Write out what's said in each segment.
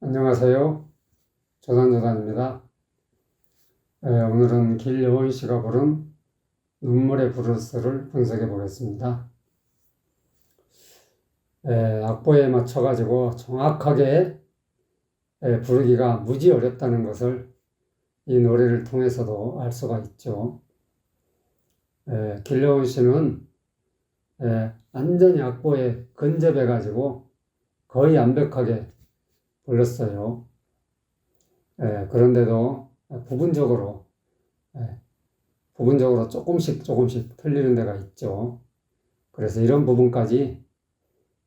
안녕하세요. 조단조단입니다. 예, 오늘은 길여원 씨가 부른 눈물의 브루스를 분석해 보겠습니다. 예, 악보에 맞춰가지고 정확하게 예, 부르기가 무지 어렵다는 것을 이 노래를 통해서도 알 수가 있죠. 예, 길여원 씨는 예, 완전히 악보에 근접해가지고 거의 완벽하게 불렀어요. 예, 그런데도 부분적으로, 예, 부분적으로 조금씩 조금씩 틀리는 데가 있죠. 그래서 이런 부분까지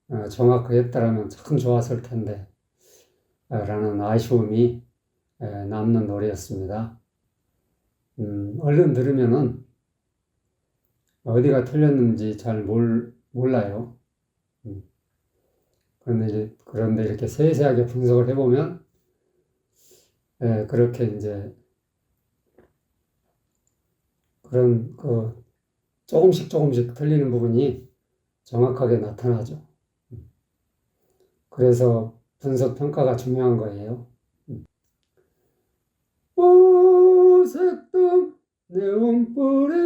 어, 정확하게 했다라면 참 좋았을 텐데, 예, 라는 아쉬움이 예, 남는 노래였습니다. 음, 얼른 들으면은 어디가 틀렸는지 잘 몰, 몰라요. 음. 그런데 이제, 그런데 이렇게 세세하게 분석을 해보면, 예, 그렇게 이제, 그런, 그, 조금씩 조금씩 틀리는 부분이 정확하게 나타나죠. 음. 그래서 분석 평가가 중요한 거예요. 음. 오색동 네온불에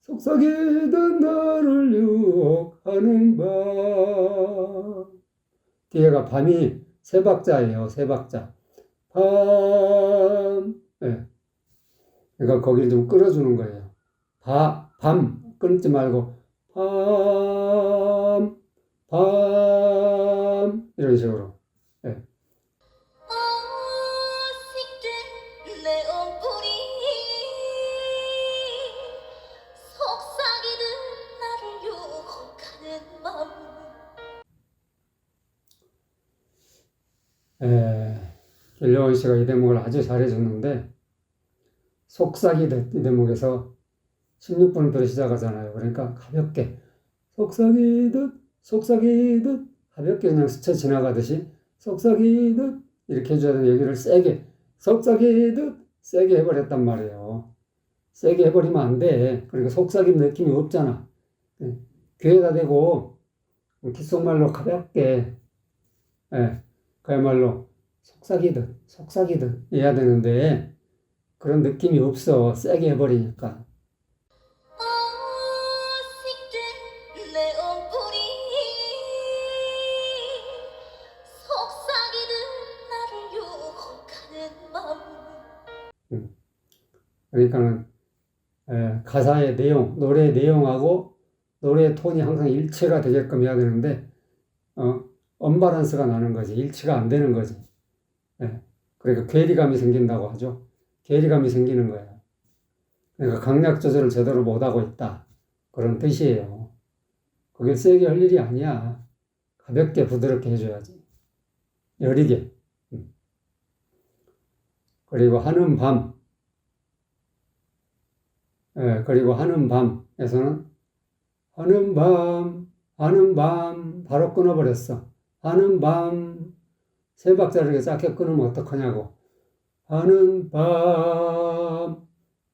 속삭이던 나를 유혹 하는 밤. 뒤에가 밤이 세 박자예요. 세 박자. 밤. 예. 그러니까 거기를 좀 끌어주는 거예요. 바, 밤. 끊지 말고 밤, 밤. 이런 식으로. 에, 길려원 씨가 이 대목을 아주 잘해줬는데, 속삭이듯 이 대목에서 16분부터 시작하잖아요. 그러니까 가볍게, 속삭이듯, 속삭이듯, 가볍게 그냥 스쳐 지나가듯이, 속삭이듯, 이렇게 해줘야 되는 여기를 세게, 속삭이듯, 세게 해버렸단 말이에요. 세게 해버리면 안 돼. 그러니까 속삭임 느낌이 없잖아. 예, 귀에다 대고, 귓속말로 가볍게, 예, 그야말로 속삭이듯, 속삭이듯 해야 되는데, 그런 느낌이 없어. 세게 해버리니까. 맘 그러니까는, 에, 가사의 내용, 노래의 내용하고 노래의 톤이 항상 일치가 되게끔 해야 되는데, 어, 언바란스가 나는 거지. 일치가 안 되는 거지. 예. 그러니까 괴리감이 생긴다고 하죠. 괴리감이 생기는 거예요. 그러니까 강약 조절을 제대로 못 하고 있다. 그런 뜻이에요. 그게 세게 할 일이 아니야. 가볍게 부드럽게 해줘야지. 여리게. 음. 그리고 하는 밤. 예, 그리고 하는 밤에서는 하는 밤, 하는 밤, 바로 끊어버렸어. 하는 밤, 세 박자를 짧게 끊으면 어떡하냐고. 하는 밤,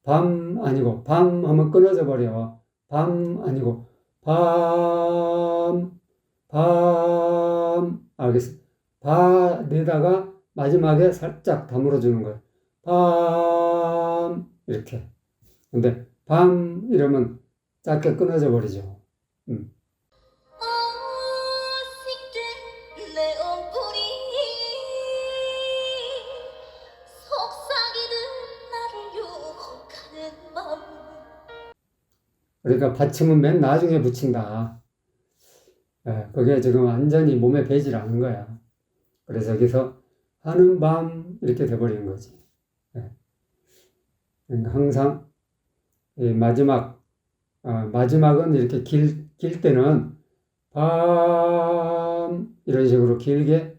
밤 아니고, 밤 하면 끊어져 버려. 밤 아니고, 밤, 밤, 알겠어. 바, 내다가 마지막에 살짝 다물어 주는 거예요. 밤, 이렇게. 근데, 밤, 이러면 짧게 끊어져 버리죠. 음. 그러니까 받침은 맨 나중에 붙인다. 예, 그게 지금 완전히 몸에 배질 않은 거야. 그래서 여기서 하는 밤 이렇게 돼버리는 거지. 예. 그러니까 항상 이 마지막 어, 마지막은 이렇게 길, 길 때는 밤 이런 식으로 길게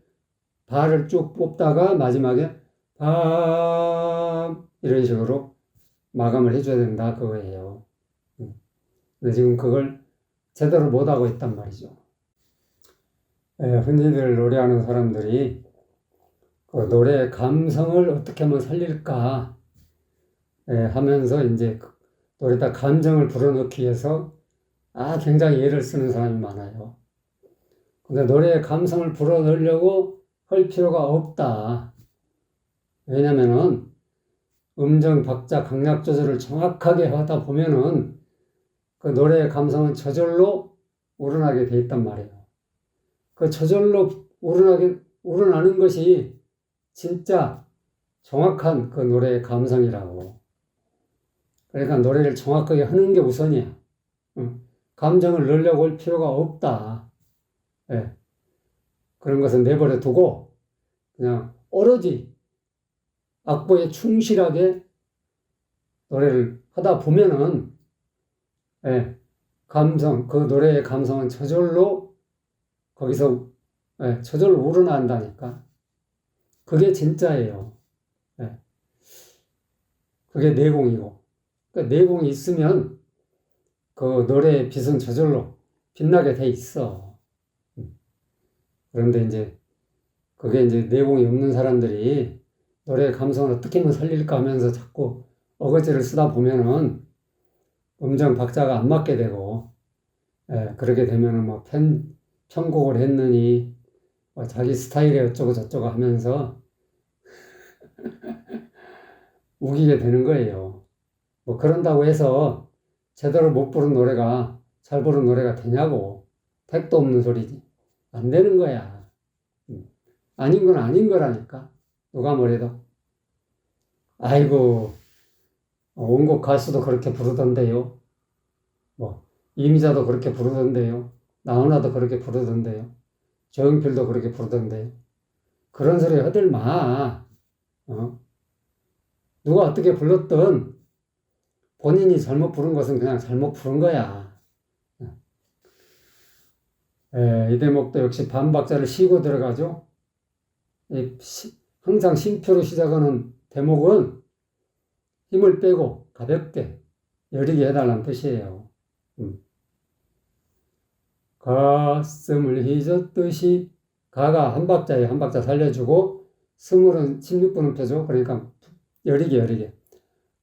발을 쭉 뽑다가 마지막에 밤 이런 식으로 마감을 해줘야 된다 그거예요. 근데 지금 그걸 제대로 못하고 있단 말이죠. 예, 흔히들 노래하는 사람들이 그 노래의 감성을 어떻게 하면 살릴까 예, 하면서 이제 그 노래다 감정을 불어넣기 위해서 아 굉장히 애를 쓰는 사람이 많아요. 근데 노래의 감성을 불어넣으려고 할 필요가 없다. 왜냐면은 음정, 박자, 강약 조절을 정확하게 하다 보면은 그 노래의 감성은 저절로 우러나게 돼 있단 말이에요. 그 저절로 우러나게, 우러나는 것이 진짜 정확한 그 노래의 감성이라고. 그러니까 노래를 정확하게 하는 게 우선이야. 응. 감정을 넣으려고 할 필요가 없다. 예. 그런 것은 내버려 두고 그냥 오로지 악보에 충실하게 노래를 하다 보면은 예, 감성 그 노래의 감성은 저절로 거기서 예, 저절로 우러난다니까 그게 진짜예요. 예. 그게 내공이고 그 내공이 있으면 그 노래의 빛은 저절로 빛나게 돼 있어. 음. 그런데 이제 그게 이제 내공이 없는 사람들이 노래의 감성을 어떻게 하면 살릴까 하면서 자꾸 어거지를 쓰다 보면은 음정 박자가 안 맞게 되고, 예, 그렇게 되면은 뭐 편, 편곡을 했느니, 뭐 자기 스타일이 어쩌고 저쩌고 하면서 우기게 되는 거예요. 뭐 그런다고 해서 제대로 못 부른 노래가 잘 부른 노래가 되냐고. 택도 없는 소리지. 안 되는 거야. 음. 아닌 건 아닌 거라니까. 누가 뭐래도. 아이고, 어, 원곡 가수도 그렇게 부르던데요. 뭐, 이미자도 그렇게 부르던데요. 나훈아도 그렇게 부르던데요. 조용필도 그렇게 부르던데요. 그런 소리 하들 마. 어? 누가 어떻게 불렀든 본인이 잘못 부른 것은 그냥 잘못 부른 거야. 에, 이 대목도 역시 반박자를 쉬고 들어가죠. 이 시- 항상 쉼표로 시작하는 대목은 힘을 빼고 가볍게 여리게 해달라는 뜻이에요. 음. 가슴을 휘젓듯이 가가 한 박자에 한 박자 살려주고 스물은 16분음표죠. 그러니까 여리게 여리게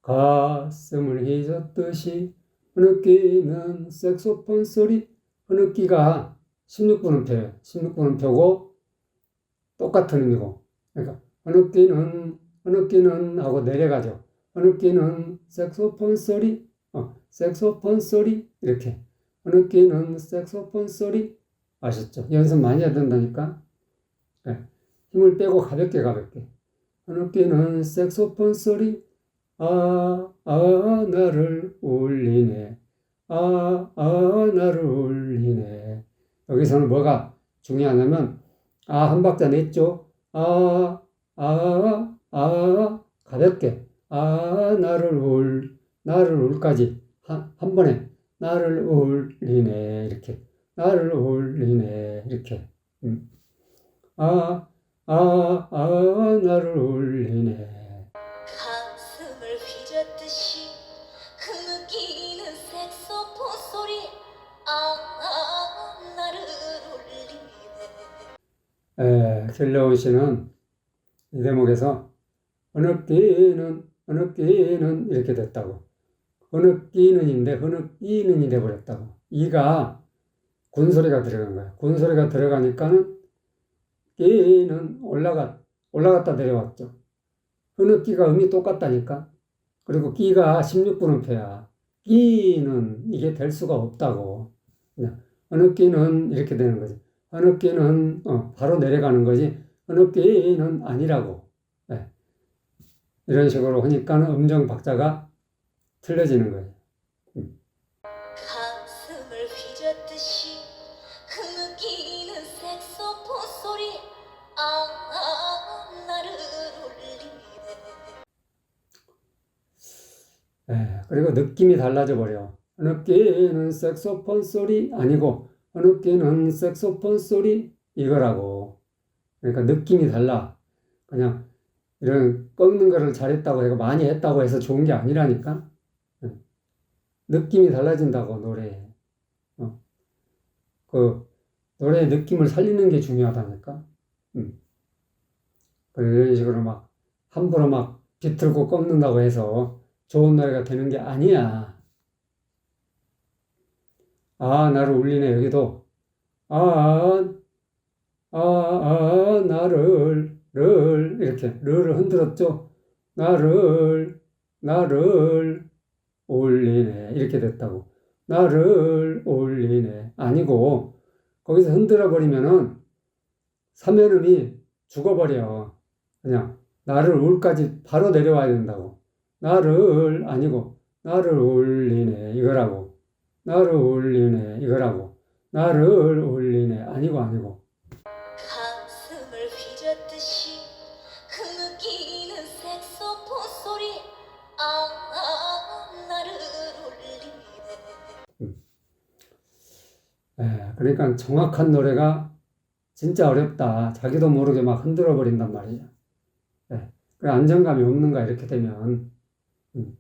가슴을 휘젓듯이 흐느끼는 색소폰 소리 흐느끼가 16분음표예요. 16분음표고 똑같은 의미고 그러니까 흐느끼는 흐느끼는 하고 내려가죠. 흐느끼는 색소폰 소리 어, 색소폰 소리 이렇게 흐느끼는 색소폰 소리 아셨죠? 연습 많이 해야 된다니까 네. 힘을 빼고 가볍게 가볍게 흐느끼는 색소폰 소리 아, 아, 나를 울리네. 아, 아, 나를 울리네. 여기서는 뭐가 중요하냐면, 아, 한 박자 냈죠? 아, 아, 아, 가볍게. 아, 나를 울, 나를 울까지. 한, 한 번에. 나를 울리네. 이렇게. 나를 울리네. 이렇게. 음. 아, 아, 아, 나를 울리네. 가슴을 휘젓듯이 흐느끼는 색소폰 소리 아, 아 나를 울리네 에, 길러온 씨는 이 대목에서 흐느끼는 흐느끼는 이렇게 됐다고. 흐느끼는인데 흐느끼는이 돼버렸다고. 이가 군소리가 들어간 거야. 군소리가 들어가니까는 끼는 올라가 올라갔다 내려왔죠. 흐느끼가 음이 똑같다니까. 그리고 끼가 16분음표야. 끼는 이게 될 수가 없다고. 그냥 흐느끼는 이렇게 되는 거지. 흐느끼는 어, 바로 내려가는 거지. 흐느끼는 아니라고. 예. 이런 식으로 하니까는 음정 박자가 틀려지는 거예요. 소리 아, 아 예. 그리고 느낌이 달라져 버려. 흐느끼는 색소폰 소리 아니고 흐느끼는 색소폰 소리 이거라고. 그러니까 느낌이 달라. 그냥 이런 꺾는 거를 잘했다고 해서 많이 했다고 해서 좋은 게 아니라니까. 예. 느낌이 달라진다고 노래에. 어. 그 노래의 느낌을 살리는 게 중요하다니까. 음. 그 이런 식으로 막 함부로 막 비틀고 꺾는다고 해서 좋은 노래가 되는 게 아니야. 아, 나를 울리네, 여기도. 아, 아, 아, 나를, 를, 이렇게, 르를 흔들었죠? 나를, 나를 올리네. 이렇게 됐다고. 나를 올리네. 아니고, 거기서 흔들어 버리면은, 사면음이 죽어버려. 그냥, 나를 울까지 바로 내려와야 된다고. 나를, 아니고, 나를 올리네. 이거라고. 나를 올리네. 이거라고. 나를 올리네. 아니고, 아니고. 그러니까 정확한 노래가 진짜 어렵다. 자기도 모르게 막 흔들어 버린단 말이야. 예, 그 안정감이 없는 가 이렇게 되면. 음.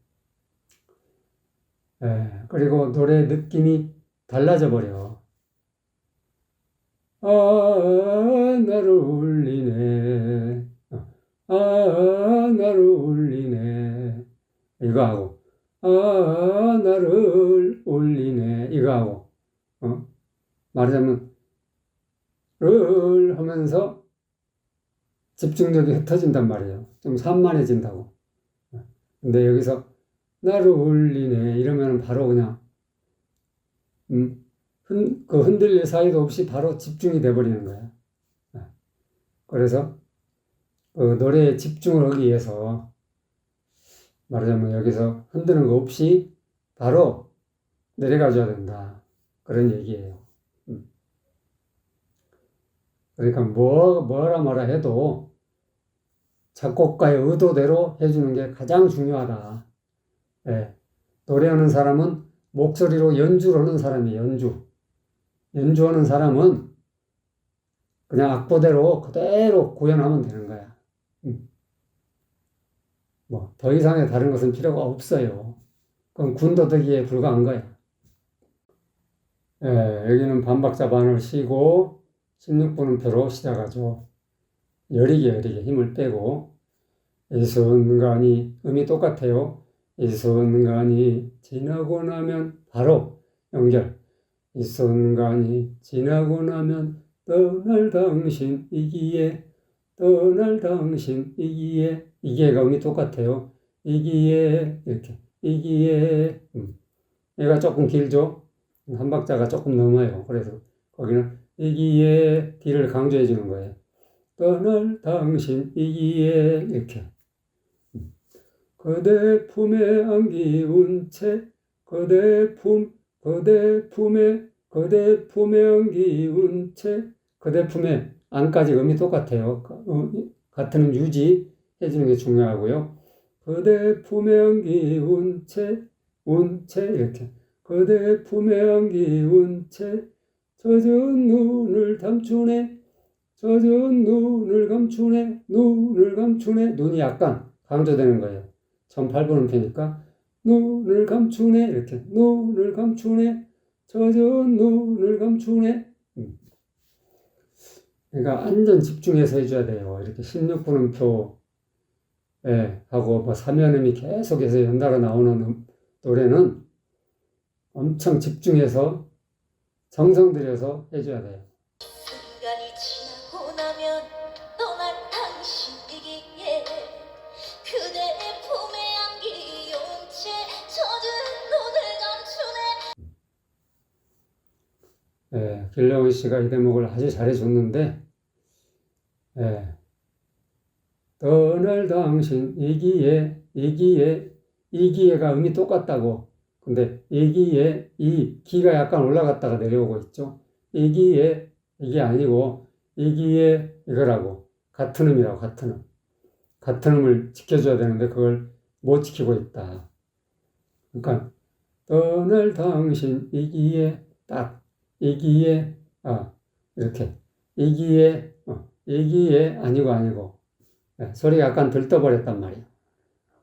예, 그리고 노래 느낌이 달라져 버려. 아, 나를 울리네. 어, 아, 나를 울리네. 이거 하고, 아, 나를 울리네. 이거 하고, 어? 말하자면 를 하면서 집중력이 흩어진단 말이에요. 좀 산만해진다고. 근데 여기서 나를 울리네 이러면 바로 그냥 음, 흔, 그 흔들릴 사이도 없이 바로 집중이 돼버리는 거야. 그래서 그 노래에 집중을 하기 위해서 말하자면 여기서 흔드는 거 없이 바로 내려가 줘야 된다. 그런 얘기예요. 그러니까 뭐, 뭐라 뭐라 해도 작곡가의 의도대로 해주는 게 가장 중요하다. 예. 노래하는 사람은 목소리로 연주를 하는 사람이 연주. 연주하는 사람은 그냥 악보대로 그대로 구현하면 되는 거야. 음. 뭐, 더 이상의 다른 것은 필요가 없어요. 그건 군더더기에 불과한 거야. 예, 여기는 반박자 반을 쉬고, 16분음표로 시작하죠. 여리게 여리게 힘을 빼고 이 순간이 음이 똑같아요. 이 순간이 지나고 나면 바로 연결. 이 순간이 지나고 나면 떠날 당신이기에 떠날 당신이기에 이게가 음이 똑같아요. 이기에 이렇게 이기에 음. 얘가 조금 길죠. 한 박자가 조금 넘어요. 그래서 거기는 이기에 뒤를 강조해 주는 거예요. 떠날 당신 이기에 이렇게 그대 품에 안기운 채 그대 품 그대 품에 그대 품에 안기운 채 그대 품에 안까지 음이 똑같아요. 어, 같은 음 유지 해주는 게 중요하고요. 그대 품에 안기운 채, 운채 이렇게 그대 품에 안기운 채 젖은 눈을 감추네. 젖은 눈을 감추네. 눈을 감추네. 눈이 약간 강조되는 거예요. 1008번은 펴니까 눈을 감추네. 이렇게 눈을 감추네. 젖은 눈을 감추네. 음. 그러니까 완전 집중해서 해줘야 돼요. 이렇게 16분음표 예, 하고 뭐 사면음이 계속해서 연달아 나오는 음, 노래는 엄청 집중해서 정성 들여서 해줘야 돼요. 순간이 지나고 나면 떠날 당신이기에 그대 품에 안기운 채 젖은 눈을 감추네 예, 길러원 씨가 이 대목을 아주 잘해줬는데, 예, 떠날 당신 이기에 이기에 이기에가 음이 똑같다고. 근데 이기에 이 기가 약간 올라갔다가 내려오고 있죠. 이기에 이게 아니고 이기에 이거라고 같은 음이라고 같은 음. 같은 음을 지켜줘야 되는데 그걸 못 지키고 있다. 그러니까 떠날 당신 이기에 딱 이기에 아 이렇게 이기에 어, 이기에 아니고 아니고 예, 소리가 약간 들떠버렸단 말이야.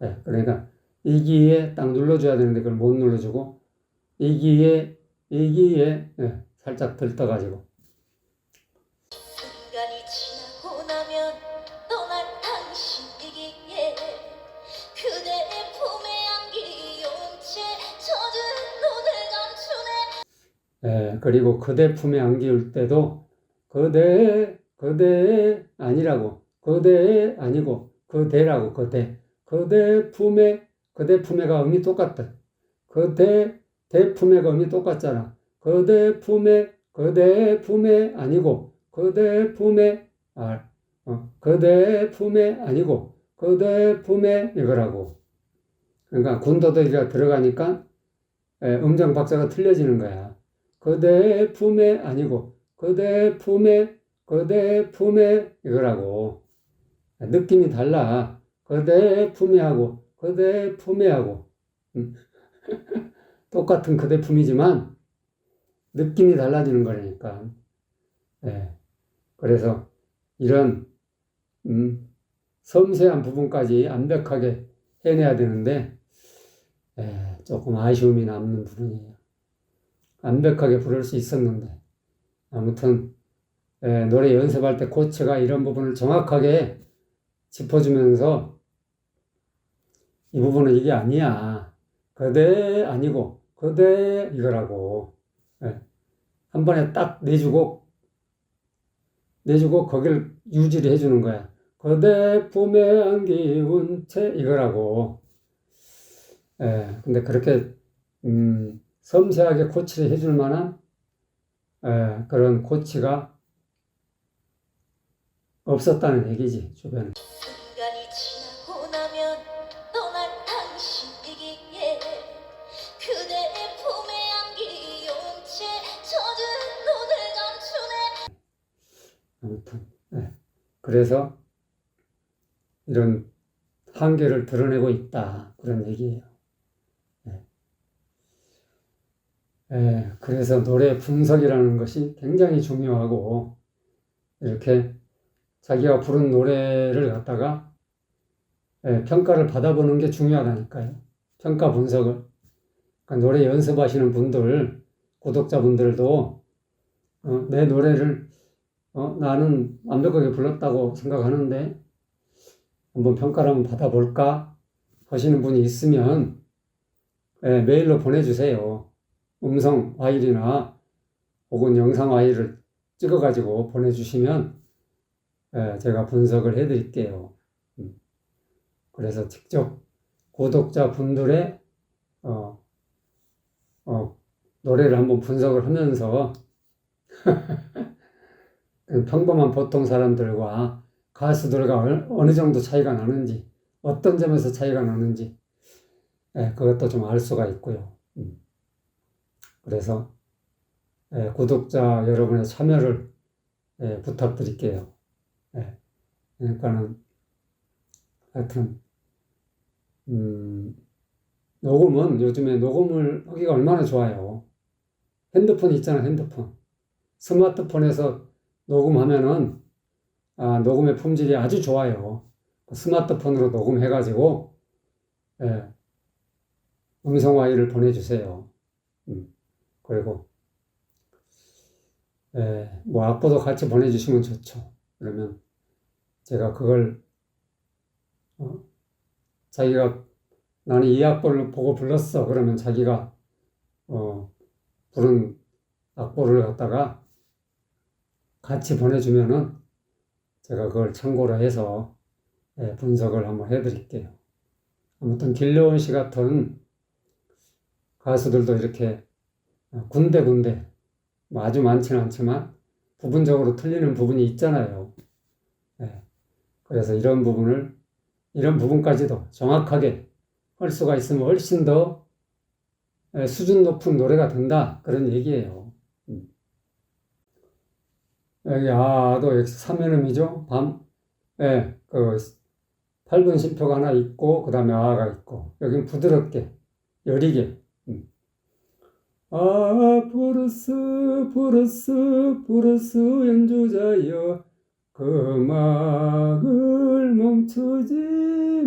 예, 그러니까 이기에 딱 눌러줘야 되는데 그걸 못 눌러주고 이기에 이기에 예, 살짝 들떠가지고. 예, 그리고 그대 품에 안기울 때도 그대 그대 아니라고 그대 아니고 그대라고 그대 그대 품에 그대 품에가 음이 똑같다. 그대 대품에가 음이 똑같잖아. 그대 품에 그대 품에 아니고 그대 품에 아 어, 그대 품에 아니고 그대 품에 이거라고. 그러니까 군더더기가 들어가니까 에, 음정 박자가 틀려지는 거야. 그대 품에 아니고 그대 품에 그대 품에 이거라고. 느낌이 달라. 그대 품에 하고 그대 품에 하고 음. 똑같은 그대 품이지만 느낌이 달라지는 거니까 예. 그래서 이런 음, 섬세한 부분까지 완벽하게 해내야 되는데 예, 조금 아쉬움이 남는 부분이에요. 완벽하게 부를 수 있었는데 아무튼 예, 노래 연습할 때 코치가 이런 부분을 정확하게 짚어주면서 이 부분은 이게 아니야. 그대 아니고 그대 이거라고 예, 한 번에 딱 내주고 내주고 거기를 유지를 해주는 거야. 그대 품에 안기운 채 이거라고. 예, 근데 그렇게 음, 섬세하게 코치를 해줄 만한 예, 그런 코치가 없었다는 얘기지 주변에. 아무튼 예. 그래서 이런 한계를 드러내고 있다 그런 얘기예요. 예. 예, 그래서 노래 분석이라는 것이 굉장히 중요하고 이렇게 자기가 부른 노래를 갖다가 예, 평가를 받아보는 게 중요하다니까요. 평가 분석을. 그러니까 노래 연습하시는 분들, 구독자분들도 어, 내 노래를 어, 나는 완벽하게 불렀다고 생각하는데 한번 평가를 한번 받아볼까 하시는 분이 있으면 예, 메일로 보내주세요. 음성 파일이나 혹은 영상 파일을 찍어가지고 보내주시면 예, 제가 분석을 해드릴게요. 음. 그래서 직접 구독자 분들의 어, 어, 노래를 한번 분석을 하면서 그 평범한 보통 사람들과 가수들과 어느- 정도 차이가 나는지, 어떤 점에서 차이가 나는지, 예, 그것도 좀 알 수가 있고요. 음. 그래서 예, 구독자 여러분의 참여를 예, 부탁드릴게요. 예, 그러니까는 하여튼 음, 녹음은 요즘에 녹음을 하기가 얼마나 좋아요. 핸드폰 있잖아, 핸드폰. 스마트폰에서 녹음하면은 아, 녹음의 품질이 아주 좋아요. 스마트폰으로 녹음해가지고 예, 음성 파일을 보내주세요. 음, 그리고 예, 뭐 악보도 같이 보내주시면 좋죠. 그러면 제가 그걸 어, 자기가 나는 이 악보를 보고 불렀어. 그러면 자기가 어, 부른 악보를 갖다가 같이 보내주면은 제가 그걸 참고로 해서 예, 분석을 한번 해드릴게요. 아무튼 길려온 씨 같은 가수들도 이렇게 어, 군데군데 뭐 아주 많지는 않지만 부분적으로 틀리는 부분이 있잖아요. 예, 그래서 이런 부분을 이런 부분까지도 정확하게 할 수가 있으면 훨씬 더 예, 수준 높은 노래가 된다 그런 얘기예요. 음. 여기 아도 여기 3연음이죠. 밤, 예, 그 8분 심표가 하나 있고 그 다음에 아가 있고 여긴 부드럽게 여리게. 음. 아 브루스 브루스 브루스 연주자여 그 음악을 멈추지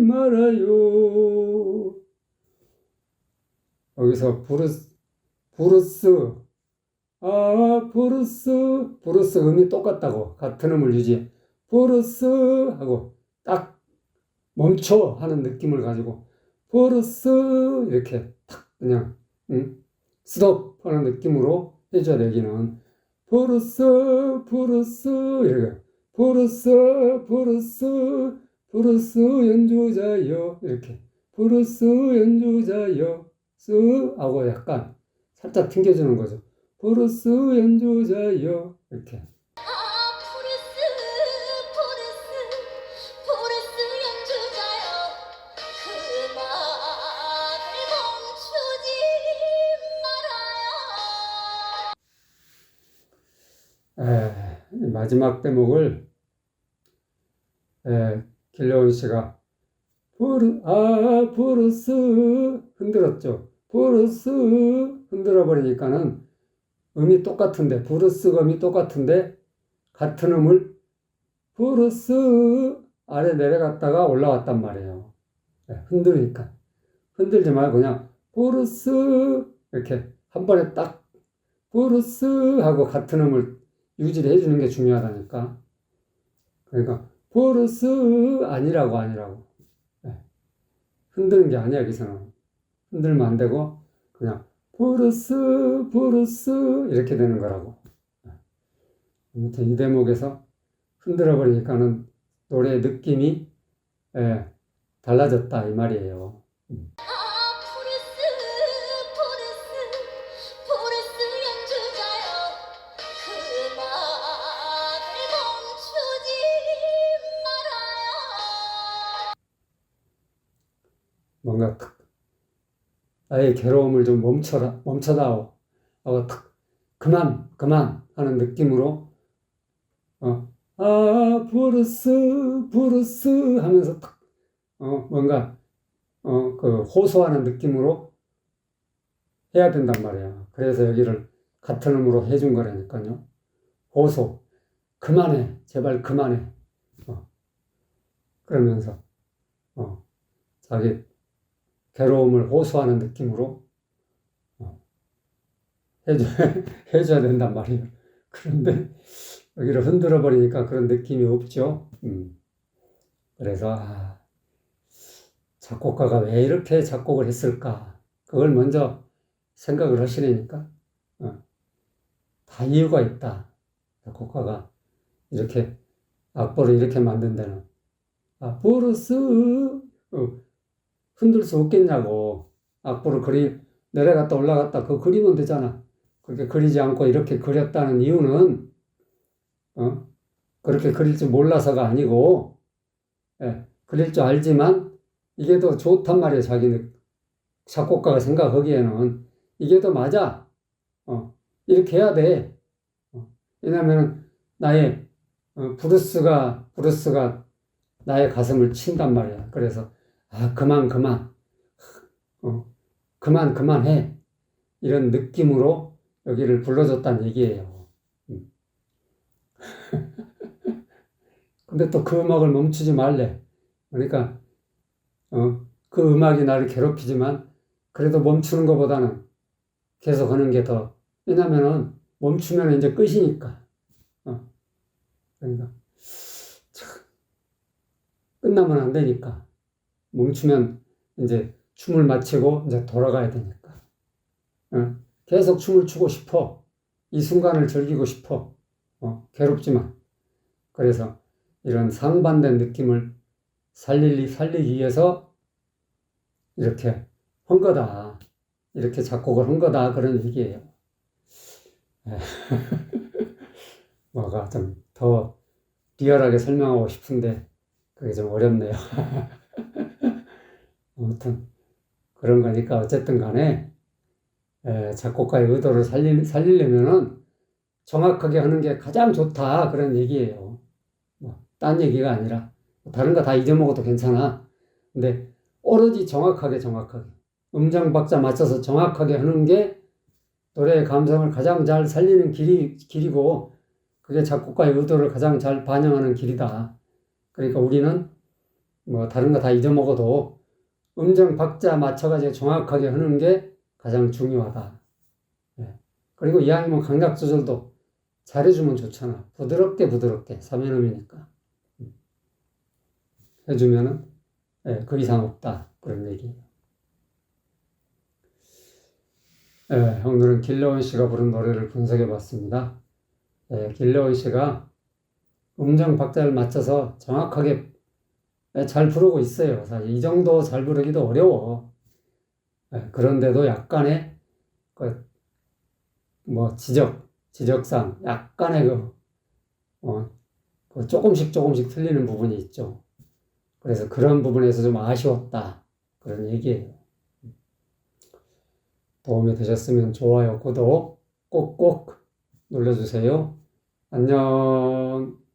말아요. 여기서 브루스 브루스 아 브루스 브루스 음이 똑같다고. 같은 음을 유지해 브루스 하고 딱 멈춰 하는 느낌을 가지고 브루스 이렇게 탁 그냥 응? 스톱 하는 느낌으로 해줘야 되기는. 브루스 브루스 이렇게. 브루스 브루스 브루스 연주자여. 이렇게. 브루스 연주자여. 스 하고 약간 살짝 튕겨주는 거죠. 연주자여. 이렇게. 아 포르스 포르스 포르스 연주자여. 그만을 멈추지 말아요. 에, 이 마지막 대목을 에, 길러온 씨가 브루, 아 브루스 흔들었죠. 브루스 흔들어 버리니까는 음이 똑같은데 브루스 음이 똑같은데 같은 음을 브루스 아래 내려갔다가 올라왔단 말이에요. 예, 흔들으니까 흔들지 말고 그냥 브루스 이렇게 한 번에 딱 브루스 하고 같은 음을 유지를 해주는 게 중요하다니까. 그러니까 브루스 아니라고 아니라고. 예. 흔드는 게 아니야 여기서는. 흔들면 안 되고 그냥 브루스 브루스 이렇게 되는 거라고. 예. 아무튼 이 대목에서 흔들어 버리니까는 노래의 느낌이 예, 달라졌다 이 말이에요. 말아요 뭔가 탁 나의 괴로움을 좀 멈춰라 멈춰다오. 하고 탁 그만 그만 하는 느낌으로 어, 아 브루스 브루스 하면서 탁 어, 뭔가 어, 그 호소하는 느낌으로 해야 된단 말이야. 그래서 여기를 같은 음으로 해준 거라니까요. 호소. 그만해. 제발 그만해. 어, 그러면서 어, 자기 괴로움을 호소하는 느낌으로 어, 해줘, 해줘야 된단 말이에요. 그런데 여기를 흔들어 버리니까 그런 느낌이 없죠. 음. 그래서 아, 작곡가가 왜 이렇게 작곡을 했을까? 그걸 먼저 생각을 하시려니까 어, 다 이유가 있다. 작곡가가 이렇게 악보를 이렇게 만든 데는 아, 어, 흔들 수 없겠냐고. 악보를 그리, 내려갔다 올라갔다 그거 그리면 되잖아. 그렇게 그리지 않고 이렇게 그렸다는 이유는, 어? 그렇게 그릴 줄 몰라서가 아니고, 예, 그릴 줄 알지만, 이게 더 좋단 말이에요, 자기는. 작곡가가 생각하기에는. 이게 더 맞아. 어, 이렇게 해야 돼. 어, 왜냐면, 나의, 어, 브루스가, 브루스가 나의 가슴을 친단 말이야. 그래서, 아, 그만, 그만. 어, 그만, 그만해. 이런 느낌으로 여기를 불러줬다는 얘기예요. 음. 근데 또 그 음악을 멈추지 말래. 그러니까, 어, 그 음악이 나를 괴롭히지만, 그래도 멈추는 것보다는 계속 하는 게 더, 왜냐면은, 멈추면 이제 끝이니까. 어, 그러니까, 참, 끝나면 안 되니까. 멈추면 이제 춤을 마치고 이제 돌아가야 되니까. 어? 계속 춤을 추고 싶어. 이 순간을 즐기고 싶어. 어? 괴롭지만. 그래서 이런 상반된 느낌을 살리기, 살리기 위해서 이렇게 한 거다. 이렇게 작곡을 한 거다. 그런 얘기예요. 에. 뭐가 좀 더 리얼하게 설명하고 싶은데 그게 좀 어렵네요. 아무튼 그런 거니까 어쨌든 간에 에, 작곡가의 의도를 살리, 살리려면은 정확하게 하는 게 가장 좋다 그런 얘기예요. 뭐, 딴 얘기가 아니라 다른 거 다 잊어먹어도 괜찮아. 근데 오로지 정확하게 정확하게 음정 박자 맞춰서 정확하게 하는 게 노래의 감성을 가장 잘 살리는 길이 길이고 그게 작곡가의 의도를 가장 잘 반영하는 길이다. 그러니까 우리는 뭐 다른 거 다 잊어먹어도 음정 박자 맞춰가지고 정확하게 하는 게 가장 중요하다. 예. 그리고 이왕이면 강약 조절도 잘해주면 좋잖아. 부드럽게 부드럽게 사면음이니까 음. 해주면은 예, 그 이상 없다 그런 얘기예요. 예, 오늘은 길러온 씨가 부른 노래를 분석해봤습니다. 예, 길러온 씨가 음정 박자를 맞춰서 정확하게 잘 부르고 있어요. 사실 이 정도 잘 부르기도 어려워. 예, 그런데도 약간의 그, 뭐 지적, 지적상 약간의 그, 어, 그 조금씩 조금씩 틀리는 부분이 있죠. 그래서 그런 부분에서 좀 아쉬웠다. 그런 얘기예요. 도움이 되셨으면 좋아요, 구독 꼭꼭 눌러주세요. 안녕.